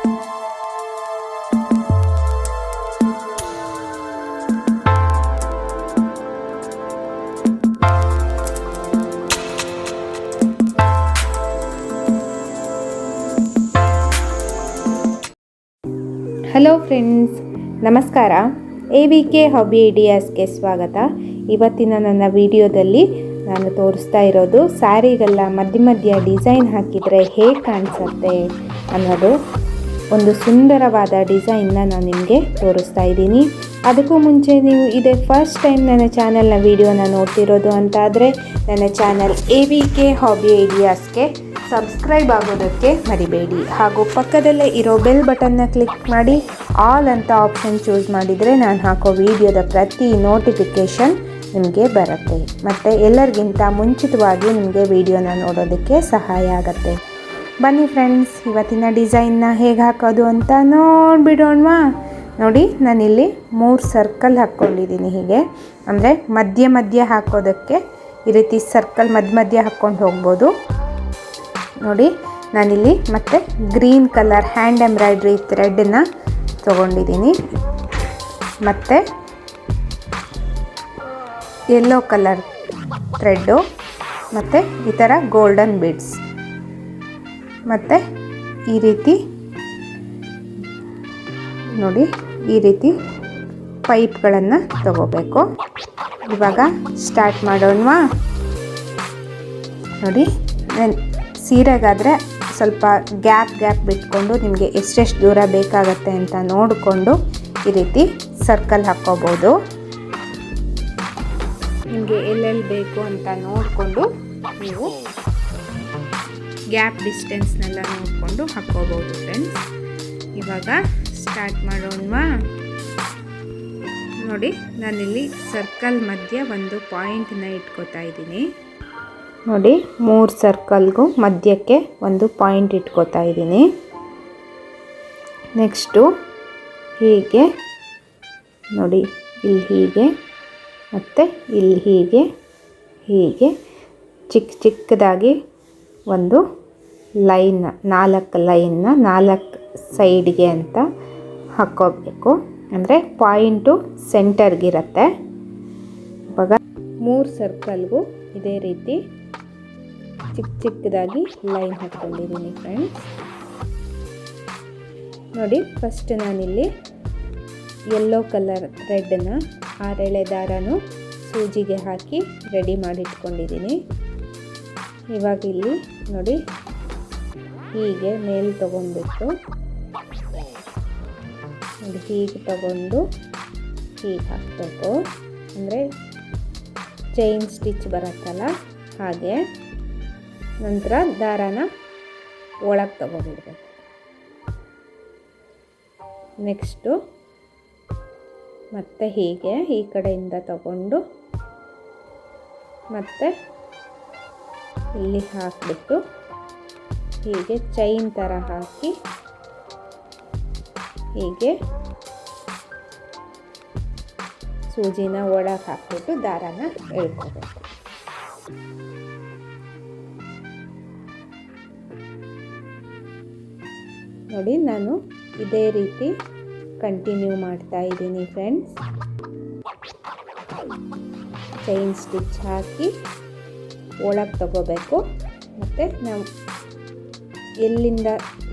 Hello friends ನಮಸ್ಕಾರ. A V K hobby ಐಡಿಯಾಸ್ಗೆ ಸ್ವಾಗತ. ಇವತ್ತಿನ ನನ್ನ ವಿಡಿಯೋದಲ್ಲಿ ನಾನು ತೋರಿಸ್ತಾ ಇರೋದು ಸ್ಯಾರಿಗೆಲ್ಲ ಮಧ್ಯ ಮಧ್ಯ ಡಿಸೈನ್ ಹಾಕಿದರೆ ಹೇಗೆ ಕಾಣಿಸುತ್ತೆ ಅನ್ನೋದು. ಒಂದು ಸುಂದರವಾದ ಡಿಸೈನ್ನ ನಾನು ನಿಮಗೆ ತೋರಿಸ್ತಾ ಇದ್ದೀನಿ. ಅದಕ್ಕೂ ಮುಂಚೆ ನೀವು ಇದೇ ಫಸ್ಟ್ ಟೈಮ್ ನನ್ನ ಚಾನಲ್ನ ವೀಡಿಯೋನ ನೋಡ್ತಿರೋದು ಅಂತಾದರೆ ನನ್ನ channel A V K hobby ಐಡಿಯಾಸ್ಗೆ subscribe ಆಗೋದಕ್ಕೆ ಮರಿಬೇಡಿ. ಹಾಗೂ ಪಕ್ಕದಲ್ಲೇ ಇರೋ ಬೆಲ್ ಬಟನ್ನ ಕ್ಲಿಕ್ ಮಾಡಿ ಆಲ್ ಅಂತ ಆಪ್ಷನ್ ಚೂಸ್ ಮಾಡಿದರೆ ನಾನು ಹಾಕೋ ವಿಡಿಯೋದ ಪ್ರತಿ ನೋಟಿಫಿಕೇಷನ್ ನಿಮಗೆ ಬರುತ್ತೆ. ಮತ್ತು ಎಲ್ಲರಿಗಿಂತ ಮುಂಚಿತವಾಗಿ ನಿಮಗೆ ವಿಡಿಯೋನ ನೋಡೋದಕ್ಕೆ ಸಹಾಯ ಆಗುತ್ತೆ. ಬನ್ನಿ ಫ್ರೆಂಡ್ಸ್ ಇವತ್ತಿನ ಡಿಸೈನ್ನ ಹೇಗೆ ಹಾಕೋದು ಅಂತ ನೋಡಿಬಿಡೋಣವಾ? ನೋಡಿ, ನಾನಿಲ್ಲಿ ಮೂರು ಸರ್ಕಲ್ ಹಾಕ್ಕೊಂಡಿದ್ದೀನಿ ಹೀಗೆ. ಅಂದರೆ ಮಧ್ಯ ಮಧ್ಯ ಹಾಕೋದಕ್ಕೆ ಈ ರೀತಿ ಸರ್ಕಲ್ ಮಧ್ಯ ಮಧ್ಯ ಹಾಕ್ಕೊಂಡು ಹೋಗ್ಬೋದು. ನೋಡಿ, ನಾನಿಲ್ಲಿ ಮತ್ತು ಗ್ರೀನ್ ಕಲರ್ ಹ್ಯಾಂಡ್ ಎಂಬ್ರಾಯ್ಡ್ರಿ ಥ್ರೆಡನ್ನ ತೊಗೊಂಡಿದ್ದೀನಿ. ಮತ್ತು ಯೆಲ್ಲೋ ಕಲರ್ ಥ್ರೆಡ್ಡು ಮತ್ತು ಈ ಥರ ಗೋಲ್ಡನ್ ಬೀಡ್ಸ್ ಮತ್ತು ಈ ರೀತಿ ನೋಡಿ, ಈ ರೀತಿ ಪೈಪ್ಗಳನ್ನು ತಗೋಬೇಕು. ಇವಾಗ ಸ್ಟಾರ್ಟ್ ಮಾಡೋಣವಾ ನೋಡಿ ಸೀರೆಗಾದರೆ ಸ್ವಲ್ಪ ಗ್ಯಾಪ್ ಗ್ಯಾಪ್ ಬಿಟ್ಕೊಂಡು ನಿಮಗೆ ಎಷ್ಟೆಷ್ಟು ದೂರ ಬೇಕಾಗತ್ತೆ ಅಂತ ನೋಡಿಕೊಂಡು ಈ ರೀತಿ ಸರ್ಕಲ್ ಹಾಕ್ಕೋಬೋದು. ನಿಮಗೆ ಎಲ್ಲೆಲ್ಲಿ ಬೇಕು ಅಂತ ನೋಡಿಕೊಂಡು ನೀವು ಗ್ಯಾಪ್ ಡಿಸ್ಟೆನ್ಸ್ನೆಲ್ಲ ನೋಡಿಕೊಂಡು ಹಾಕ್ಕೋಬೋದು ಫ್ರೆಂಡ್ಸ್ ಇವಾಗ ಸ್ಟಾರ್ಟ್ ಮಾಡೋಣವಾ? ನೋಡಿ, ನಾನಿಲ್ಲಿ ಸರ್ಕಲ್ ಮಧ್ಯೆ ಒಂದು ಪಾಯಿಂಟನ್ನ ಇಟ್ಕೋತಾ ಇದ್ದೀನಿ. ನೋಡಿ, ಮೂರು ಸರ್ಕಲ್ಗೂ ಮಧ್ಯಕ್ಕೆ ಒಂದು ಪಾಯಿಂಟ್ ಇಟ್ಕೋತಾ ಇದ್ದೀನಿ. ನೆಕ್ಸ್ಟು ಹೀಗೆ, ನೋಡಿ, ಇಲ್ಲಿ ಹೀಗೆ, ಮತ್ತು ಇಲ್ಲಿ ಹೀಗೆ ಹೀಗೆ ಚಿಕ್ಕ ಚಿಕ್ಕದಾಗಿ ಒಂದು ಲೈನ್, ನಾಲ್ಕು ಲೈನ್ನ ನಾಲ್ಕು ಸೈಡ್ಗೆ ಅಂತ ಹಾಕ್ಕೋಬೇಕು. ಅಂದರೆ ಪಾಯಿಂಟು ಸೆಂಟರ್ಗಿರುತ್ತೆ. ಇವಾಗ ಮೂರು ಸರ್ಕಲ್ಗೂ ಇದೇ ರೀತಿ ಚಿಕ್ಕ ಚಿಕ್ಕದಾಗಿ ಲೈನ್ ಹಾಕ್ಕೊಂಡಿದ್ದೀನಿ ಫ್ರೆಂಡ್ಸ್. ನೋಡಿ, ಫಸ್ಟ್ ನಾನಿಲ್ಲಿ ಯೆಲ್ಲೋ ಕಲರ್ ರೆಡ್ನ ಆರೆಳೆ ದಾರನು ಸೂಜಿಗೆ ಹಾಕಿ ರೆಡಿ ಮಾಡಿಟ್ಕೊಂಡಿದ್ದೀನಿ. ಇವಾಗ ಇಲ್ಲಿ ನೋಡಿ ಹೀಗೆ ಮೇಲೆ ತಗೊಂಡ್ಬಿಟ್ಟು ಹೀಗೆ ತಗೊಂಡು ಹೀಗೆ ಹಾಕಬೇಕು. ಅಂದರೆ ಚೈನ್ ಸ್ಟಿಚ್ ಬರುತ್ತಲ್ಲ, ಹಾಗೆ ನಂತರ ದಾರಾನ ಒಳಗೆ ತಗೊಂಡಿಡ್ಬೇಕು. ನೆಕ್ಸ್ಟು ಮತ್ತೆ ಹೀಗೆ ಈ ಕಡೆಯಿಂದ ತಗೊಂಡು ಮತ್ತೆ ಇಲ್ಲಿ ಹಾಕಿಬಿಟ್ಟು ಹೀಗೆ ಚೈನ್ ಥರ ಹಾಕಿ ಹೀಗೆ ಸೂಜಿನ ಒಳಗೆ ಹಾಕ್ಬಿಟ್ಟು ದಾರಾನ ಎಳ್ಕೋಬೇಕು. ನೋಡಿ ನಾನು ಇದೇ ರೀತಿ ಕಂಟಿನ್ಯೂ ಮಾಡ್ತಾ ಇದ್ದೀನಿ ಫ್ರೆಂಡ್ಸ್ ಚೈನ್ ಸ್ಟಿಚ್ ಹಾಕಿ ಒಳಗೆ ತಗೋಬೇಕು. ಮತ್ತು ನಾವು ಎಲ್ಲಿಂದ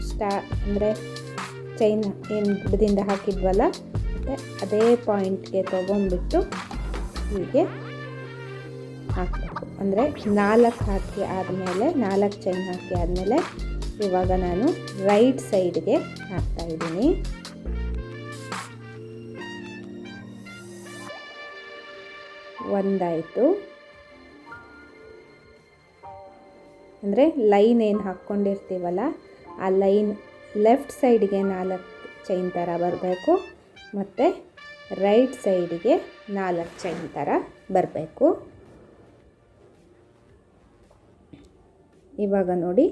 ಸ್ಟಾ, ಅಂದರೆ ಚೈನ್ ಏನು ಬುಡದಿಂದ ಹಾಕಿದ್ವಲ್ಲ ಮತ್ತು ಅದೇ ಪಾಯಿಂಟ್ಗೆ ತೊಗೊಂಡ್ಬಿಟ್ಟು ಹೀಗೆ ಹಾಕಬೇಕು. ಅಂದರೆ ನಾಲ್ಕು ಹಾಕಿ ಆದಮೇಲೆ, ನಾಲ್ಕು ಚೈನ್ ಹಾಕಿ ಆದಮೇಲೆ ಇವಾಗ ನಾನು ರೈಟ್ ಸೈಡ್ಗೆ ಹಾಕ್ತಾ ಇದ್ದೀನಿ. ಒಂದಾಯಿತು. ಅಂದರೆ ಲೈನ್ ಏನು ಹಾಕ್ಕೊಂಡಿರ್ತೀವಲ್ಲ, ಆ ಲೈನ್ ಲೆಫ್ಟ್ ಸೈಡ್ಗೆ ನಾಲ್ಕು ಚೈನ್ ಥರ ಬರಬೇಕು, ಮತ್ತು ರೈಟ್ ಸೈಡಿಗೆ ನಾಲ್ಕು ಚೈನ್ ಥರ ಬರಬೇಕು. ಇವಾಗ ನೋಡಿ,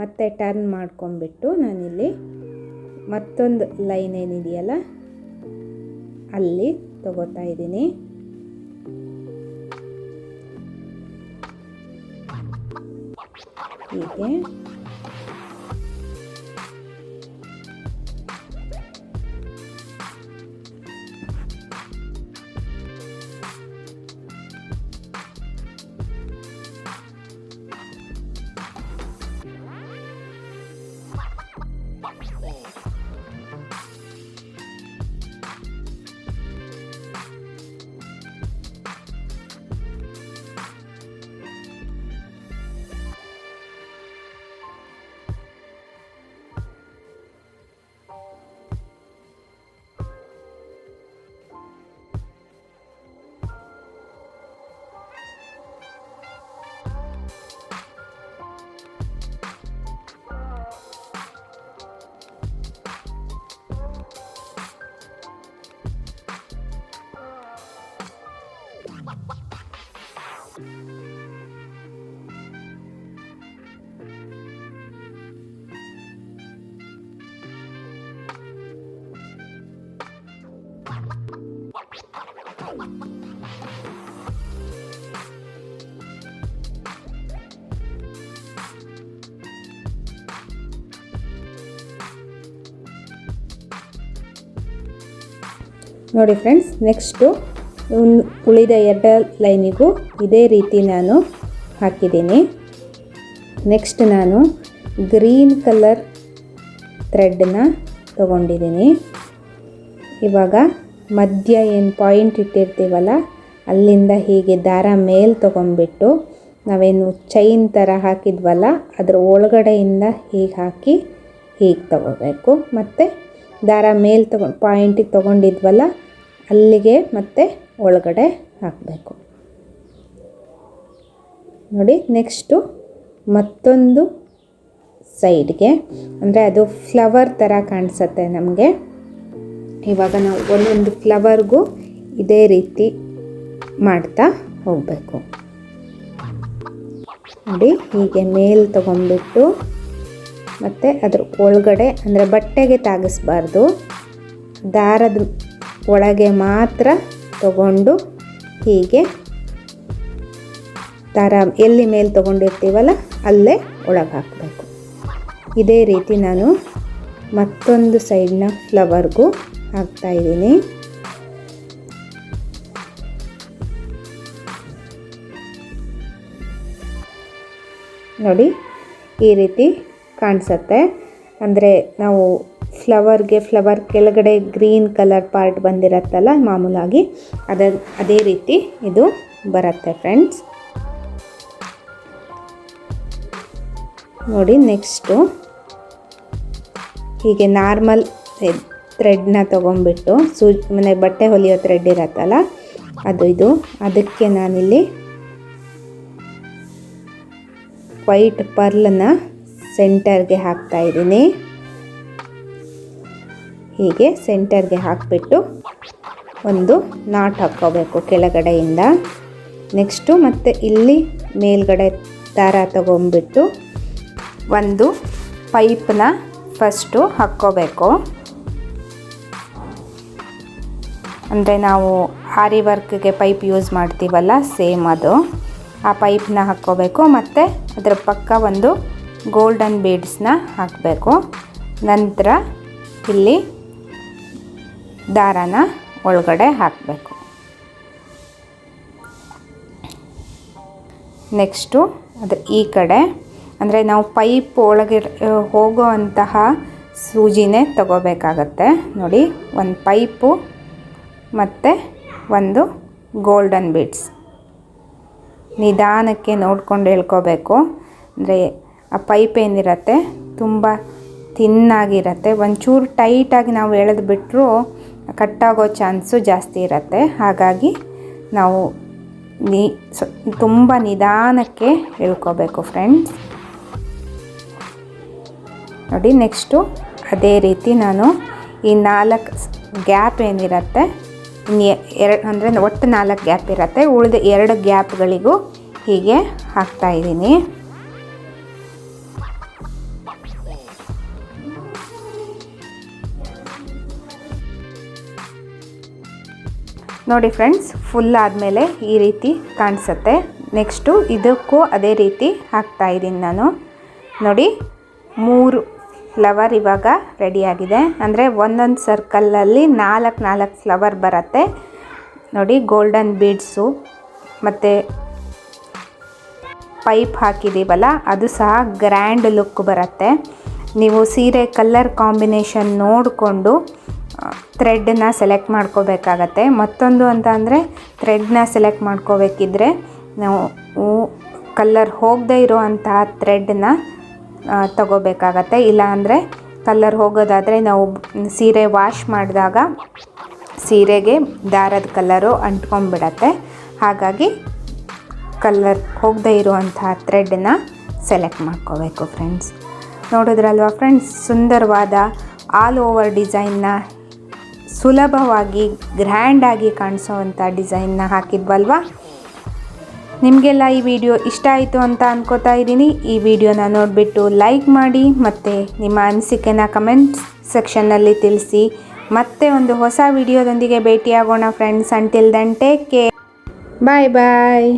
ಮತ್ತೆ ಟರ್ನ್ ಮಾಡ್ಕೊಂಬಿಟ್ಟು ನಾನಿಲ್ಲಿ ಮತ್ತೊಂದು ಲೈನ್ ಏನಿದೆಯಲ್ಲ, ಅಲ್ಲಿ ತಗೋತಾ ಇದ್ದೀನಿ. ಹೀಗೆ ನೋಡಿ ಫ್ರೆಂಡ್ಸ್ ನೆಕ್ಸ್ಟು ಉಳಿದ ಎರಡು ಲೈನಿಗೂ ಇದೇ ರೀತಿ ನಾನು ಹಾಕಿದ್ದೀನಿ. ನೆಕ್ಸ್ಟ್ ನಾನು ಗ್ರೀನ್ ಕಲರ್ ಥ್ರೆಡ್ನ ತಗೊಂಡಿದ್ದೀನಿ. ಇವಾಗ ಮಧ್ಯ ಏನು ಪಾಯಿಂಟ್ ಇಟ್ಟಿರ್ತೀವಲ್ಲ, ಅಲ್ಲಿಂದ ಹೀಗೆ ದಾರ ಮೇಲೆ ತೊಗೊಂಡ್ಬಿಟ್ಟು ನಾವೇನು ಚೈನ್ ಥರ ಹಾಕಿದ್ವಲ್ಲ, ಅದರ ಒಳಗಡೆಯಿಂದ ಹೀಗೆ ಹಾಕಿ ಹೀಗೆ ತಗೋಬೇಕು. ಮತ್ತು ದಾರ ಮೇಲೆ ತಗೊಂಡು ಪಾಯಿಂಟಿಗೆ ತೊಗೊಂಡಿದ್ವಲ್ಲ, ಅಲ್ಲಿಗೆ ಮತ್ತೆ ಒಳಗಡೆ ಹಾಕಬೇಕು. ನೋಡಿ ನೆಕ್ಸ್ಟು ಮತ್ತೊಂದು ಸೈಡ್ಗೆ. ಅಂದರೆ ಅದು ಫ್ಲವರ್ ಥರ ಕಾಣಿಸುತ್ತೆ ನಮಗೆ. ಇವಾಗ ನಾವು ಒಂದೊಂದು ಫ್ಲವರ್ಗೂ ಇದೇ ರೀತಿ ಮಾಡ್ತಾ ಹೋಗಬೇಕು. ನೋಡಿ, ಹೀಗೆ ಮೇಲ್ ತೊಗೊಂಡ್ಬಿಟ್ಟು ಮತ್ತು ಅದ್ರ ಒಳಗಡೆ ಅಂದರೆ ಬಟ್ಟೆಗೆ ತಾಗಿಸ್ಬಾರ್ದು. ದಾರದ ಒಳಗೆ ಮಾತ್ರ ತಗೊಂಡು ಹೀಗೆ ದಾರ ಎಲ್ಲಿ ಮೇಲೆ ತೊಗೊಂಡಿರ್ತೀವಲ್ಲ ಅಲ್ಲೇ ಒಳಗೆ ಹಾಕಬೇಕು ಇದೇ ರೀತಿ ನಾನು ಮತ್ತೊಂದು ಸೈಡ್ನ ಫ್ಲವರ್ಗೂ ಹಾಕ್ತಾಯಿದ್ದೀನಿ ನೋಡಿ ಈ ರೀತಿ ಕಾಣಿಸುತ್ತೆ. ಅಂದರೆ ನಾವು ಫ್ಲವರ್ಗೆ ಫ್ಲವರ್ ಕೆಳಗಡೆ ಗ್ರೀನ್ ಕಲರ್ ಪಾರ್ಟ್ ಬಂದಿರತ್ತಲ್ಲ ಮಾಮೂಲಾಗಿ, ಅದ, ಅದೇ ರೀತಿ ಇದು ಬರುತ್ತೆ ಫ್ರೆಂಡ್ಸ್ ನೋಡಿ ನೆಕ್ಸ್ಟು ಹೀಗೆ ನಾರ್ಮಲ್ ಥ್ರೆಡ್ನ ತೊಗೊಂಡ್ಬಿಟ್ಟು, ಸೂ, ಮನೆ ಬಟ್ಟೆ ಹೊಲಿಯೋ ಥ್ರೆಡ್ ಇರತ್ತಲ್ಲ, ಅದು ಇದು. ಅದಕ್ಕೆ ನಾನಿಲ್ಲಿ ವೈಟ್ ಪರ್ಲನ್ನ ಸೆಂಟರ್ಗೆ ಹಾಕ್ತಾ ಇದ್ದೀನಿ. ಹೀಗೆ ಸೆಂಟರ್ಗೆ ಹಾಕಿಬಿಟ್ಟು ಒಂದು ನಾಟ್ ಹಾಕ್ಕೋಬೇಕು ಕೆಳಗಡೆಯಿಂದ. ನೆಕ್ಸ್ಟು ಮತ್ತು ಇಲ್ಲಿ ಮೇಲ್ಗಡೆ ದಾರ ತಗೊಂಬಿಟ್ಟು ಒಂದು ಪೈಪ್ನ ಫಸ್ಟು ಹಾಕ್ಕೋಬೇಕು. ಅಂದರೆ ನಾವು ಹಾರಿ ವರ್ಕ್ಗೆ ಪೈಪ್ ಯೂಸ್ ಮಾಡ್ತೀವಲ್ಲ, ಸೇಮ್ ಅದು. ಆ ಪೈಪ್ನ ಹಾಕ್ಕೋಬೇಕು ಮತ್ತು ಅದರ ಪಕ್ಕ ಒಂದು ಗೋಲ್ಡನ್ ಬೀಡ್ಸ್ನ ಹಾಕಬೇಕು. ನಂತರ ಇಲ್ಲಿ ದಾರಾನ ಒಳಗಡೆ ಹಾಕಬೇಕು. ನೆಕ್ಸ್ಟು ಅದ್ರ ಈ ಕಡೆ, ಅಂದರೆ ನಾವು ಪೈಪ್ ಒಳಗೆ ಹೋಗೋ ಅಂತಹ ಸೂಜಿನೇ ತಗೋಬೇಕಾಗತ್ತೆ. ನೋಡಿ, ಒಂದು ಪೈಪು ಮತ್ತು ಒಂದು ಗೋಲ್ಡನ್ ಬೀಡ್ಸ್ ನಿಧಾನಕ್ಕೆ ನೋಡ್ಕೊಂಡು ಹೇಳ್ಕೋಬೇಕು. ಅಂದರೆ ಆ ಪೈಪ್ ಏನಿರತ್ತೆ, ತುಂಬ ತಿನ್ನಾಗಿರತ್ತೆ ಒಂಚೂರು ಟೈಟಾಗಿ ನಾವು ಎಳೆದು ಬಿಟ್ಟರೂ ಕಟ್ಟಾಗೋ ಚಾನ್ಸು ಜಾಸ್ತಿ ಇರುತ್ತೆ. ಹಾಗಾಗಿ ನಾವು ನೀ ತುಂಬ ನಿಧಾನಕ್ಕೆ ಇಳ್ಕೋಬೇಕು ಫ್ರೆಂಡ್ಸ್. ನೋಡಿ, ನೆಕ್ಸ್ಟು ಅದೇ ರೀತಿ ನಾನು ಈ ನಾಲ್ಕು ಗ್ಯಾಪ್ ಏನಿರುತ್ತೆ ಎರಡು ಅಂದರೆ ಒಟ್ಟು ನಾಲ್ಕು ಗ್ಯಾಪ್ ಇರುತ್ತೆ. ಉಳಿದ ಎರಡು ಗ್ಯಾಪ್ಗಳಿಗೂ ಹೀಗೆ ಹಾಕ್ತಾ ನೋಡಿ ಫ್ರೆಂಡ್ಸ್ ಫುಲ್ ಆದಮೇಲೆ ಈ ರೀತಿ ಕಾಣಿಸುತ್ತೆ. ನೆಕ್ಸ್ಟು ಇದಕ್ಕೂ ಅದೇ ರೀತಿ ಹಾಕ್ತಾ ಇದ್ದೀನಿ ನಾನು. ನೋಡಿ, ಮೂರು ಫ್ಲವರ್ ಇವಾಗ ರೆಡಿಯಾಗಿದೆ ಅಂದರೆ ಒಂದೊಂದು ಸರ್ಕಲಲ್ಲಿ ನಾಲ್ಕು ನಾಲ್ಕು ಫ್ಲವರ್ ಬರುತ್ತೆ. ನೋಡಿ ಗೋಲ್ಡನ್ ಬೀಡ್ಸು ಮತ್ತು ಪೈಪ್ ಹಾಕಿದ್ದೀವಲ್ಲ ಅದು ಸಹ ಗ್ರ್ಯಾಂಡ್ ಲುಕ್ ಬರುತ್ತೆ. ನೀವು ಸೀರೆ ಕಲರ್ ಕಾಂಬಿನೇಷನ್ ನೋಡಿಕೊಂಡು ಥ್ರೆಡ್ನ ಸೆಲೆಕ್ಟ್ ಮಾಡ್ಕೋಬೇಕಾಗತ್ತೆ. ಮತ್ತೊಂದು ಅಂತ ಅಂದರೆ ಥ್ರೆಡ್ನ ಸೆಲೆಕ್ಟ್ ಮಾಡ್ಕೋಬೇಕಿದ್ರೆ ನಾವು ಕಲ್ಲರ್ ಹೋಗದೇ ಇರೋ ಥ್ರೆಡ್ನ ತಗೋಬೇಕಾಗತ್ತೆ. ಇಲ್ಲಾಂದರೆ ಕಲ್ಲರ್ ಹೋಗೋದಾದರೆ ನಾವು ಸೀರೆ ವಾಶ್ ಮಾಡಿದಾಗ ಸೀರೆಗೆ ದಾರದ ಕಲ್ಲರು ಅಂಟ್ಕೊಂಡ್ಬಿಡತ್ತೆ. ಹಾಗಾಗಿ ಕಲ್ಲರ್ ಹೋಗದೇ ಇರುವಂತಹ ಥ್ರೆಡ್ನ ಸೆಲೆಕ್ಟ್ ಮಾಡ್ಕೋಬೇಕು ಫ್ರೆಂಡ್ಸ್ ನೋಡಿದ್ರಲ್ವ ಫ್ರೆಂಡ್ಸ್ ಸುಂದರವಾದ ಆಲ್ ಓವರ್ ಡಿಸೈನ್ನ ಸುಲಭವಾಗಿ ಗ್ರ್ಯಾಂಡಾಗಿ ಕಾಣಿಸೋವಂಥ ಡಿಸೈನ್ನ ಹಾಕಿದ್ವಲ್ವಾ? ನಿಮಗೆಲ್ಲ ಈ ವಿಡಿಯೋ ಇಷ್ಟ ಆಯಿತು ಅಂತ ಅನ್ಕೋತಾ ಇದ್ದೀನಿ. ಈ ವಿಡಿಯೋನ ನೋಡಿಬಿಟ್ಟು ಲೈಕ್ ಮಾಡಿ ಮತ್ತು ನಿಮ್ಮ ಅನಿಸಿಕೆನ ಕಮೆಂಟ್ ಸೆಕ್ಷನ್ನಲ್ಲಿ ತಿಳಿಸಿ. ಮತ್ತೆ ಒಂದು ಹೊಸ ವಿಡಿಯೋದೊಂದಿಗೆ ಭೇಟಿಯಾಗೋಣ friends until then take bye bye